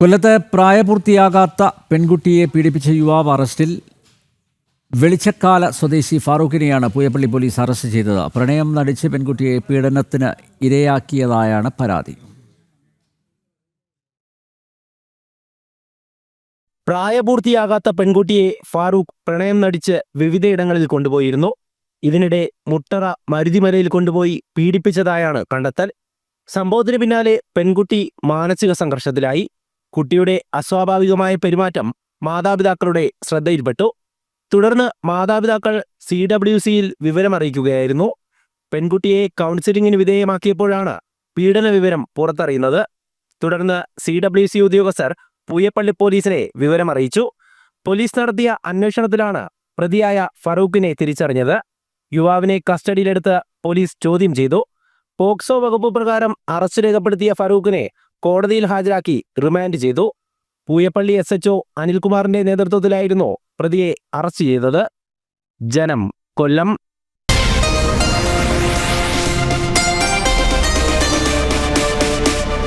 കൊല്ലത്ത് പ്രായപൂർത്തിയാകാത്ത പെൺകുട്ടിയെ പീഡിപ്പിച്ച യുവാവ് അറസ്റ്റിൽ വെളിച്ചക്കാല സ്വദേശി ഫാറൂഖിനെയാണ് പൂയപ്പള്ളി പോലീസ് അറസ്റ്റ് ചെയ്തത്. പ്രണയം നടിച്ച് പെൺകുട്ടിയെ പീഡനത്തിന് ഇരയാക്കിയതായാണ് പരാതി. പ്രായപൂർത്തിയാകാത്ത പെൺകുട്ടിയെ ഫാറൂഖ് പ്രണയം നടിച്ച് വിവിധയിടങ്ങളിൽ കൊണ്ടുപോയിരുന്നു. ഇതിനിടെ മുട്ടറ മരുതിമലയിൽ കൊണ്ടുപോയി പീഡിപ്പിച്ചതായാണ് കണ്ടെത്തൽ. സംഭവത്തിന് പിന്നാലെ പെൺകുട്ടി മാനസിക സംഘർഷത്തിലായി. കുട്ടിയുടെ അസ്വാഭാവികമായ പെരുമാറ്റം മാതാപിതാക്കളുടെ ശ്രദ്ധയിൽപ്പെട്ടു. തുടർന്ന് മാതാപിതാക്കൾ സി ഡബ്ല്യു സിയിൽ വിവരമറിയിക്കുകയായിരുന്നു. പെൺകുട്ടിയെ കൗൺസിലിംഗിന് വിധേയമാക്കിയപ്പോഴാണ് പീഡന വിവരം പുറത്തറിയുന്നത്. തുടർന്ന് സി ഡബ്ല്യു സി ഉദ്യോഗസ്ഥർ പൂയപ്പള്ളി പോലീസിനെ വിവരമറിയിച്ചു. പോലീസ് നടത്തിയ അന്വേഷണത്തിലാണ് പ്രതിയായ ഫറൂഖിനെ തിരിച്ചറിഞ്ഞത്. യുവാവിനെ കസ്റ്റഡിയിലെടുത്ത് പോലീസ് ചോദ്യം ചെയ്തു. പോക്സോ വകുപ്പ് പ്രകാരം അറസ്റ്റ് രേഖപ്പെടുത്തിയ ഫറൂഖിനെ കോടതിയിൽ ഹാജരാക്കി റിമാൻഡ് ചെയ്തു. പൂയപ്പള്ളി എസ് എച്ച്ഒ അനിൽകുമാറിന്റെ നേതൃത്വത്തിലായിരുന്നു പ്രതിയെ അറസ്റ്റ് ചെയ്തത്. ജനം കൊല്ലം